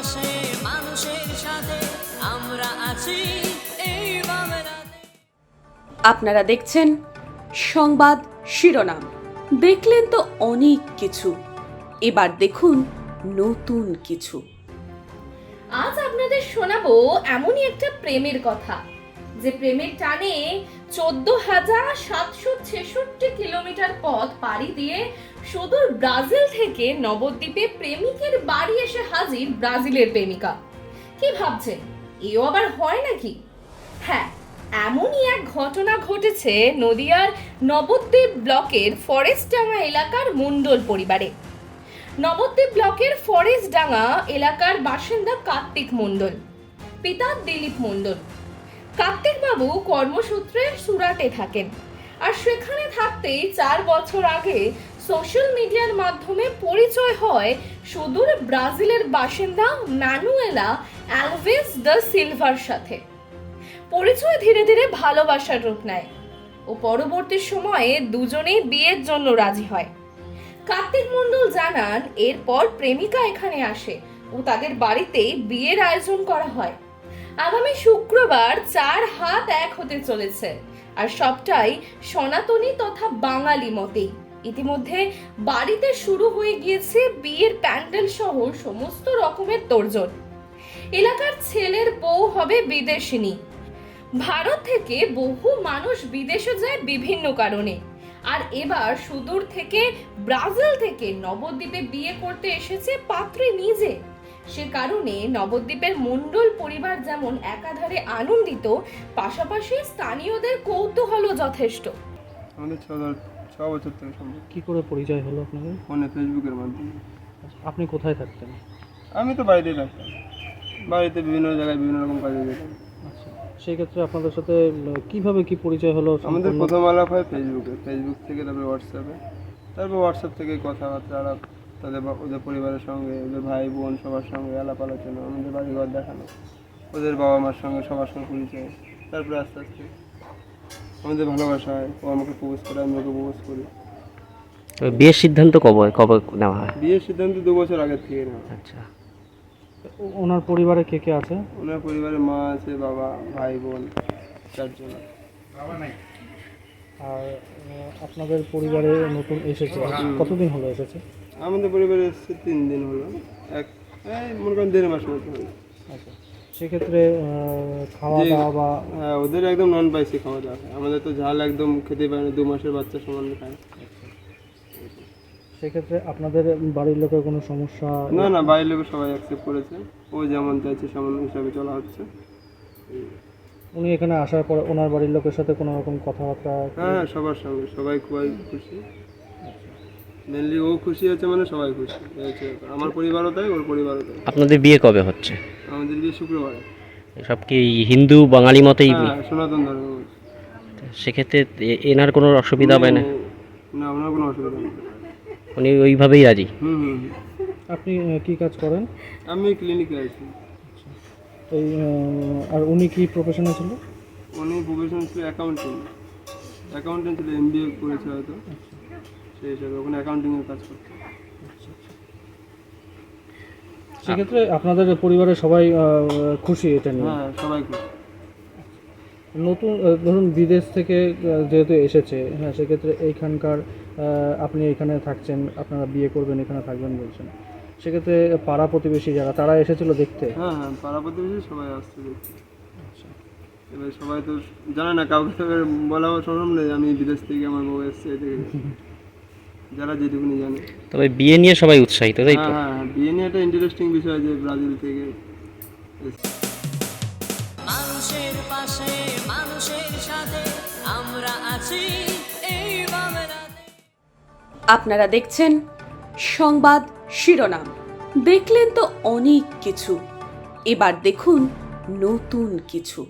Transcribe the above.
পাশে মানুষের সাথে আমরা আছি। এই আপনারা দেখছেন সংবাদ শিরোনাম। দেখলেন তো অনেক কিছু। এবার দেখুন নতুন কিছু। আজ আপনাদের শোনাবো এমনই একটা প্রেমের কথা। যে প্রেমের টানে চোদ্দ হাজার সাতশো ছেষট্টি কিলোমিটার পথ পাড়ি দিয়ে সুদূর ব্রাজিল থেকে নবদ্বীপে প্রেমিকের বাড়ি এসে হাজির ব্রাজিলের প্রেমিকা। কি ভাবছেন এও আবার হয় নাকি? হ্যাঁ এমনই এক ঘটনা ঘটেছে নদিয়ার নবদ্বীপ ব্লকের ফরেস্টডাঙ্গা এলাকার মণ্ডল পরিবারে। নবদ্বীপ ব্লকের ফরেস্টডাঙ্গা এলাকার বাসিন্দা কার্তিক মণ্ডল, পিতা দিলীপ মণ্ডল। কার্তিক বাবু কর্মসূত্রে সুরাটে থাকেন আর সেখানে থাকতেই চার বছর আগে সোশ্যাল মিডিয়ার মাধ্যমে পরিচয় হয় সুদূর ব্রাজিলের বাসিন্দা ম্যানুয়েলা অ্যালভেস দ্য সিলভার সাথে। পরিচয় ধীরে ধীরে ভালোবাসার রূপ নেয় ও পরবর্তী সময়ে দুজনেই বিয়ের জন্য রাজি হয়। কার্তিক মণ্ডল জানান, এরপর প্রেমিকা এখানে আসে ও তাদের বাড়িতে বিয়ের আয়োজন করা হয়। আগামী শুক্রবার চার হাত এক হতে চলেছে আর সবটাই সনাতনী তথা বাঙালি মতেই। ইতিমধ্যে বাড়িতে শুরু হয়ে গিয়েছে বিয়ের প্যান্ডেল সহ সমস্ত রকমের তোড়জোড়। এলাকার ছেলের বউ হবে বিদেশিনী। ভারত থেকে বহু মানুষ বিদেশে যায় বিভিন্ন কারণে। আর এবার সুদূর থেকে ব্রাজিল থেকে নবদ্বীপে বিয়ে করতে এসেছে পাত্রী নিজে। সে কারণে নবদ্বীপের মণ্ডল পরিবার যেমন একাধারে আনন্দিত, পাশাপাশি স্থানীয়দের কৌতূহলও যথেষ্ট। বছর থেকে সম্ভব। কি করে পরিচয় হলো আপনাদের? ফোনে ফেসবুকের মাধ্যমে। আপনি কোথায় থাকতেন? আমি তো বাড়িতেই থাকতাম। বাড়িতে বিভিন্ন জায়গায় বিভিন্ন রকম কাজে যেতাম। আচ্ছা সেই ক্ষেত্রে আপনাদের সাথে কীভাবে কি পরিচয় হলো? আমাদের? প্রথম আলাপ হয় ফেসবুকে। ফেসবুক থেকে তারপরে হোয়াটসঅ্যাপে তারপর হোয়াটসঅ্যাপ থেকে কথাবার্তা আলাপ তাদের ওদের পরিবারের সঙ্গে ওদের ভাই বোন সবার সঙ্গে আলাপ আলোচনা আমাদের বাড়িঘর দেখানো ওদের বাবা মার সঙ্গে সবার সঙ্গে পরিচয়। তারপরে আস্তে আস্তে আমাদের ভালোবাসা হয় ও আমাকে প্রপোজ করে আমি ওকে প্রপোজ করি। বিয়ের সিদ্ধান্ত কবে কবে নেওয়া হয়? বিয়ের সিদ্ধান্ত দু বছর আগের থেকে নেওয়া আচ্ছা। ওনার পরিবারে কে কে আছে? ওনার পরিবারে মা আছে বাবা ভাই বোন চারজন। আর আপনাদের পরিবারে নতুন এসেছে কতদিন হলো এসেছে? আমাদের পরিবারে এসছে তিন দিন হলো। এক এই মনে করেন দেড় মাস মতো হলো। আচ্ছা। সেক্ষেত্রে খাওয়া দাওয়া বা হ্যাঁ ওদের একদম নন স্পাইসি খাওয়া দাওয়া আমাদের তো ঝাল একদম খেতে পারে না দু মাসের বাচ্চা সমান খায় সেক্ষেত্রে আপনাদের বাড়ির লোকের কোনো সমস্যা? না না বাইরের লোক সবাই অ্যাকসেপ্ট করেছে। ও যেমন চাইছে সেমন হিসাবে চলা হচ্ছে। উনি এখানে আসার পরে ওনার বাড়ির লোকের সাথে কোনো রকম কথাবার্তা হ্যাঁ হ্যাঁ সবার সঙ্গে। সবাই খুবই খুশি। মেনলি ও খুশি আছে মানে সবাই খুশি। এই ব্যাপার। আমার পরিবারও তাই ওর পরিবারও তাই। আপনাদের বিয়ে কবে হচ্ছে? আমাদের বিয়ে শুক্রবারে। সব কি হিন্দু বাঙালি মতেই হ্যাঁ সনাতন ধর্ম সেক্ষেত্রে এ- এনার কোনো অসুবিধা হবে না? না ওনার কোনো অসুবিধা নেই। উনি ওইভাবেই রাজি? হুম হুম হুম। আপনি আহ, কি কাজ করেন? আমি ক্লিনিকে আছি। এই আহ, আর উনি কি প্রফেশনে ছিল? উনি প্রফেশন ছিল অ্যাকাউন্টিং অ্যাকাউন্টেন্ট ছিল এম বি এ করেছে হয়তো। সেই হিসাবে ওখানে অ্যাকাউন্টিংয়ের কাজ করতো। সেক্ষেত্রে আপনাদের পরিবারের সবাই খুশি এটা নিয়ে? হ্যাঁ সবাই খুশি। নতুন ধরুন বিদেশ থেকে যেহেতু এসেছে হ্যাঁ সেক্ষেত্রে এইখানকার আপনি এখানে থাকছেন আপনারা বিয়ে করবেন এখানে থাকবেন বলছেন। সেক্ষেত্রে পাড়া প্রতিবেশী যারা তারা এসেছিল দেখতে? হ্যাঁ হ্যাঁ পাড়া প্রতিবেশী সবাই আসছে দেখছি এবার সবাই তো জানে না কাউকে বলা সম্ভব নেই আমি বিদেশ থেকে আমার বউ এসছে যারা যেটুকুনি জানে। তবে বিয়ে নিয়ে সবাই উৎসাহিত তাই হ্যাঁ তো? হ্যাঁ হ্যাঁ, বিয়ে নিয়ে একটা ইন্টারেস্টিং বিষয় যে ব্রাজিল থেকে মানুষের পাশে মানুষের সাথে আমরা আছি এই আপনারা দেখছেন সংবাদ শিরোনাম। দেখলেন তো অনেক কিছু। এবার দেখুন নতুন কিছু।